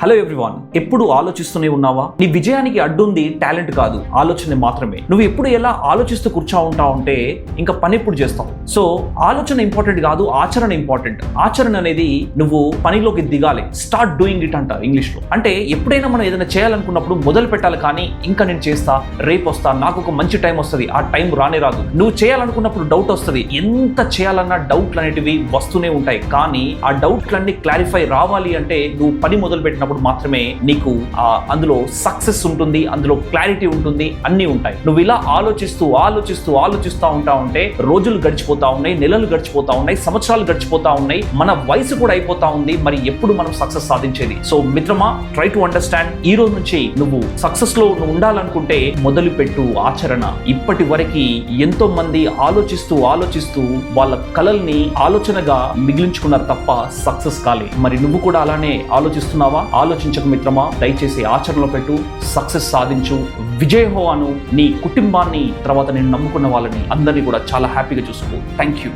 Hello everyone ఎప్పుడు ఆలోచిస్తూనే ఉన్నావా? నీ విజయానికి అడ్డుంది టాలెంట్ కాదు ఆలోచన మాత్రమే. నువ్వు ఎప్పుడు ఎలా ఆలోచిస్తూ కూర్చో ఉంటావు అంటే ఇంకా పని ఎప్పుడు చేస్తావు? సో ఆలోచన ఇంపార్టెంట్ కాదు ఆచరణ ఇంపార్టెంట్ ఆచరణ అనేది నువ్వు పనిలోకి దిగాలి. స్టార్ట్ డూయింగ్ ఇట్ అంటారు ఇంగ్లీష్లో అంటే ఎప్పుడైనా మనం ఏదైనా చేయాలనుకున్నప్పుడు మొదలు పెట్టాలి కానీ ఇంకా నేను చేస్తా రేపు వస్తా నాకు ఒక మంచి టైం వస్తుంది ఆ టైం రానే రాదు. నువ్వు చేయాలనుకున్నప్పుడు డౌట్ వస్తుంది. ఎంత చేయాలన్నా డౌట్లు అనేటివి వస్తూనే ఉంటాయి. కానీ ఆ డౌట్లన్నీ క్లారిఫై రావాలి అంటే నువ్వు పని మొదలు పెట్టినప్పుడు మాత్రమే నీకు అందులో సక్సెస్ ఉంటుంది అందులో క్లారిటీ ఉంటుంది అన్నీ ఉంటాయి. నువ్వు ఇలా ఆలోచిస్తూ ఆలోచిస్తూ ఆలోచిస్తూ ఉంటా ఉంటే రోజులు గడిచిపోతా ఉన్నాయి నెలలు గడిచిపోతా ఉన్నాయి సంవత్సరాలు గడిచిపోతా ఉన్నాయి మన వయసు కూడా అయిపోతా ఉంది మరి ఎప్పుడు మనం సక్సెస్ సాధించేది? సో మిత్రమా ట్రై టు అండర్స్టాండ్ ఈ రోజు నుంచి నువ్వు సక్సెస్లో నువ్వు ఉండాలనుకుంటే మొదలు పెట్టు ఆచరణ. ఇప్పటి వరకు ఎంతో మంది ఆలోచిస్తూ ఆలోచిస్తూ వాళ్ళ కలల్ని ఆలోచనగా మిగిలించుకున్నారు తప్ప సక్సెస్ కాలే. మరి నువ్వు కూడా అలానే ఆలోచిస్తున్నావా? ఆలోచించక మిత్రమా? దయచేసి ఆచరణలో పెట్టు సక్సెస్ సాధించు. విజయహోవాను నీ కుటుంబాన్ని తర్వాత నేను నమ్ముకున్న వాళ్ళని అందరినీ కూడా చాలా హ్యాపీగా చూసుకో. Thank you